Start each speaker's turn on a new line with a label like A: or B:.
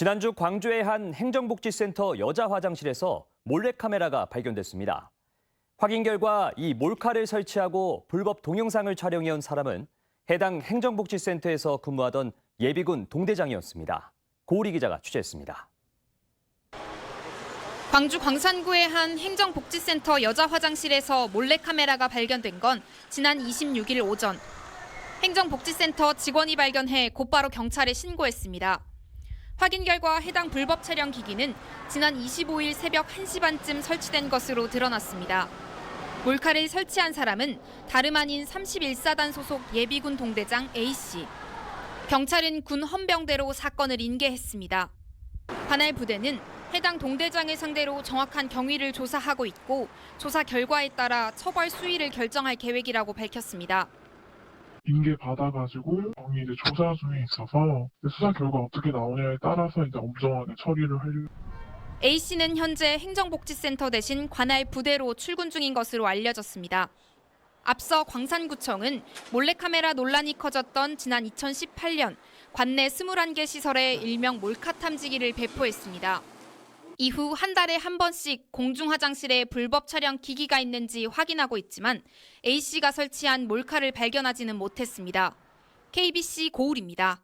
A: 지난주 광주의 한 행정복지센터 여자 화장실에서 몰래카메라가 발견됐습니다. 확인 결과 이 몰카를 설치하고 불법 동영상을 촬영해온 사람은 해당 행정복지센터에서 근무하던 예비군 동대장이었습니다. 고우리 기자가 취재했습니다.
B: 광주 광산구의 한 행정복지센터 여자 화장실에서 몰래카메라가 발견된 건 지난 26일 오전. 행정복지센터 직원이 발견해 곧바로 경찰에 신고했습니다. 확인 결과 해당 불법 촬영 기기는 지난 25일 새벽 1시 반쯤 설치된 것으로 드러났습니다. 몰카를 설치한 사람은 다름 아닌 31사단 소속 예비군 동대장 A씨. 경찰은 군 헌병대로 사건을 인계했습니다. 관할 부대는 해당 동대장을 상대로 정확한 경위를 조사하고 있고 조사 결과에 따라 처벌 수위를 결정할 계획이라고 밝혔습니다.
C: 인계 받아가지고 경위 이제 조사 중에 있어서 수사 결과 어떻게 나오냐에 따라서 이제 엄정하게 처리를 하려.
B: A 씨는 현재 행정복지센터 대신 관할 부대로 출근 중인 것으로 알려졌습니다. 앞서 광산구청은 몰래카메라 논란이 커졌던 지난 2018년 관내 21개 시설에 일명 몰카 탐지기를 배포했습니다. 이후 한 달에 한 번씩 공중 화장실에 불법 촬영 기기가 있는지 확인하고 있지만 A 씨가 설치한 몰카를 발견하지는 못했습니다. KBC 고울입니다.